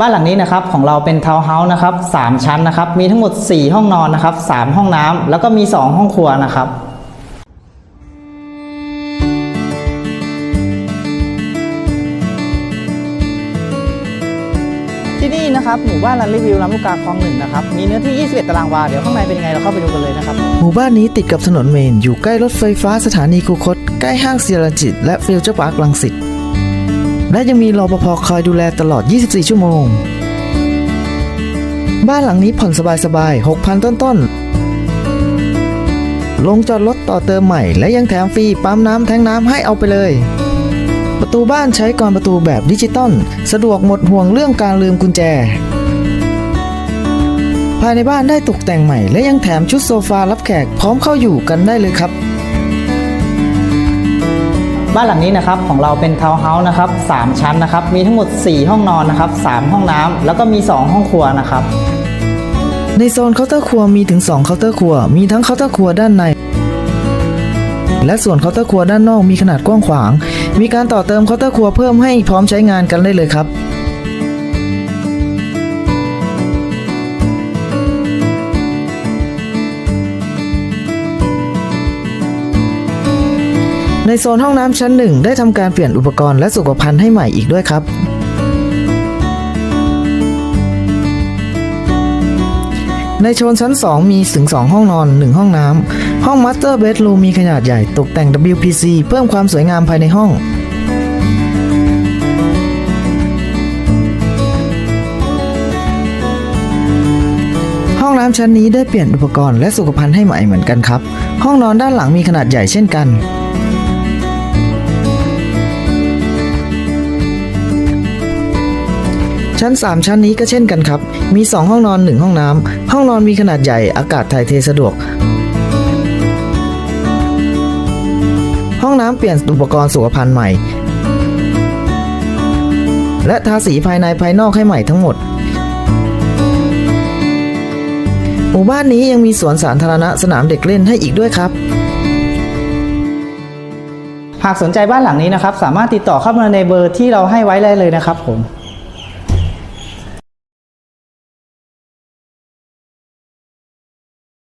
บ้านหลังนี้นะครับของเราเป็นทาวน์เฮาส์นะครับสามชั้นนะครับมีทั้งหมด 4 ห้องนอนนะครับ3ห้องน้ำแล้วก็มี 2 ห้องครัวนะครับที่นี่นะครับหมู่บ้านรันรีวิวลำลูกกาคลองหนึ่งนะครับมีเนื้อที่ 21 ตารางวา เดี๋ยวข้างในเป็นยังไงเราเข้าไปดูกันเลยนะครับ หมู่บ้านนี้ติดกับถนนเมน อยู่ใกล้รถไฟฟ้าสถานีคูคต ใกล้ห้างเซียรันจิต และฟิวเจอร์พาร์คลังสิต และยังมีรปภคอยดูแลตลอด 24 ชั่วโมง บ้านหลังนี้ผ่อนสบายๆ 6,000 ต้นๆ ลงจอดรถต่อเติมใหม่ และยังแถมฟรีปั๊มน้ำแทงน้ำให้เอาไปเลย ประตูบ้านใช้กรอนประตูแบบดิจิตอลสะดวกหมดห่วงเรื่องการลืมกุญแจ ภายในบ้านได้ตกแต่งใหม่ และยังแถมชุดโซฟารับแขกพร้อมเข้าอยู่กันได้เลยครับ บ้านหลังนี้นะครับของเราเป็นทาวน์เฮาส์นะครับสามชั้นนะครับ มีทั้งหมด 4 ห้องนอนนะครับ 3 ห้องน้ำแล้วก็มี 2 ห้องครัวนะครับ ในโซนเคาน์เตอร์ครัวมีถึง 2 เคาน์เตอร์ครัว มีทั้งเคาน์เตอร์ครัวด้านใน และส่วนเคาน์เตอร์ครัวด้านนอกมีขนาดกว้างขวาง มีการต่อเติมเคาน์เตอร์ครัวเพิ่มให้พร้อมใช้งานกันได้เลยครับ ในโซนห้องน้ำชั้นหนึ่งได้ทำการเปลี่ยนอุปกรณ์และสุขภัณฑ์ให้ใหม่อีกด้วยครับ ในโซนชั้น 2 มีถึง 2 ห้องนอน 1 ห้องน้ำ ห้อง Master Bedroom มีขนาดใหญ่ตกแต่ง WPC เพิ่มความสวยงามภายในห้องห้องน้ำชั้นนี้ได้เปลี่ยนอุปกรณ์และสุขภัณฑ์ให้ใหม่เหมือนกันครับ ห้องนอนด้านหลังมีขนาดใหญ่เช่นกัน ชั้น 3 ชั้นนี้ก็เช่นกันครับ มี 2 ห้องนอน 1 ห้องน้ำ ห้องนอนมีขนาดใหญ่อากาศถ่ายเทสะดวก ห้องน้ำเปลี่ยนอุปกรณ์สุขภัณฑ์ใหม่ และทาสีภายในภายนอกให้ใหม่ทั้งหมด หมู่บ้านนี้ยังมีสวนสาธารณะสนามเด็กเล่นให้อีกด้วยครับหากสนใจบ้านหลังนี้นะครับ สามารถติดต่อเข้ามาในเบอร์ที่เราให้ไว้ได้เลยนะครับผม